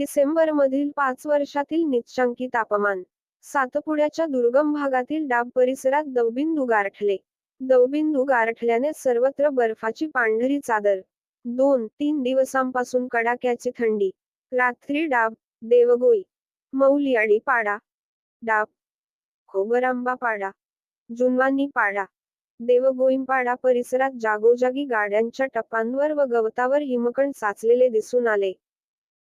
डिसेंबरमधील पाच वर्षातील निच्चांकी तापमान. सातपुड्याच्या दुर्गम भागातील डाब परिसरात दवबिंदू गारठले. दवबिंदू गारठल्याने सर्वत्र बर्फाची पांढरी चादर. दोन तीन दिवसांपासून कडाक्याची थंडी. रात्री डाब देवगोई. मौलियाडी पाडा. डाब खोबरांबा पाडा. जुनवानी पाडा. देवगोईंपाडा परिसरात जागोजागी गाड्यांच्या टपांवर व गवतावर हिमकण साचलेले दिसून आले.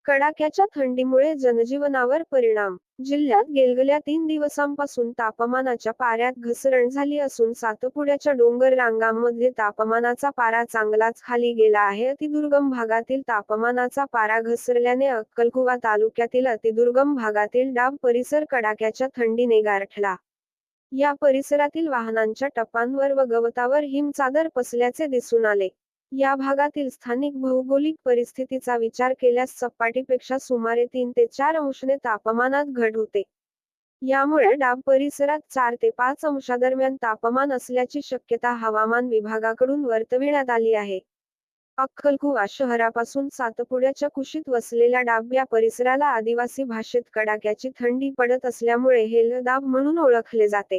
कडाक्याच्या थंडीमुळे जनजीवनावर परिणाम. जिल्ह्यात गेलगल्या तीन दिवसांपासून तापमानाच्या पाऱ्यात घसरण झाली असून सातपुड्याच्या डोंगर रांगांमध्ये तापमानाचा पारा चांगलाच खाली गेला आहे. अतिदुर्गम भागातील तापमानाचा पारा घसरल्याने अक्कलकुवा तालुक्यातील अतिदुर्गम भागातील डाब परिसर कडाक्याच्या थंडीने गारठला. या परिसरातील वाहनांच्या टपांवर व गवतावर हिमचादर पसल्याचे दिसून आले. या भागातील स्थानिक भौगोलिक परिस्थितीचा विचार केल्यास सपाटीपेक्षा सुमारे तीन ते चार अंशने तापमानात घट होते. यामुळे डाब परिसरात चार ते पाच अंशादरम्यान तापमान असल्याची शक्यता हवामान विभागाकडून वर्तविण्यात आली आहे. अक्कलकुवा शहरापासून सातपुड्याच्या कुशीत वसलेल्या डाब या परिसराला आदिवासी भाषेत कडाक्याची थंडी पडत असल्यामुळे हेलदाब म्हणून ओळखले जाते.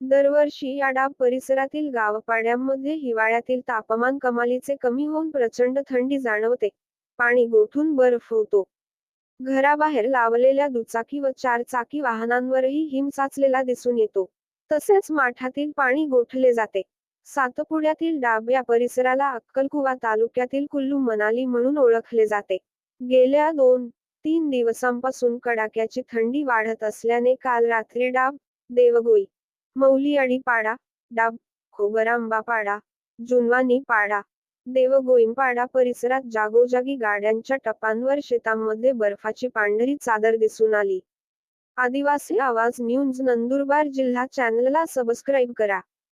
दरवर्षी या डाब परिसरातील गावपाड्यांमध्ये हिवाळ्यातील तापमान कमालीचे कमी होऊन प्रचंड थंडी जाणवते. पाणी गोठून बर्फ होतो. घराबाहेर लावलेल्या दुचाकी व चारचाकी वाहनांवरही हिम साचलेला दिसून येतो. तसेच माठातील पाणी गोठले जाते. सातपुड्यातील डाब या परिसराला अक्कलकुवा तालुक्यातील कुल्लू मनाली म्हणून ओळखले जाते. गेल्या दोन तीन दिवसांपासून कडाक्याची थंडी वाढत असल्याने काल रात्री डाब देवगोई मौली आणि पाडा डाब खोबरांबा पाडा जुनवानी पाडा देवगोईंपाडा परिसरात जागोजागी गाड्यांच्या टपांवर शेतांमध्ये बर्फाची पांढरी चादर दिसून आली. आदिवासी आवाज न्यूज नंदुरबार जिल्हा चॅनलला सबस्क्राईब करा.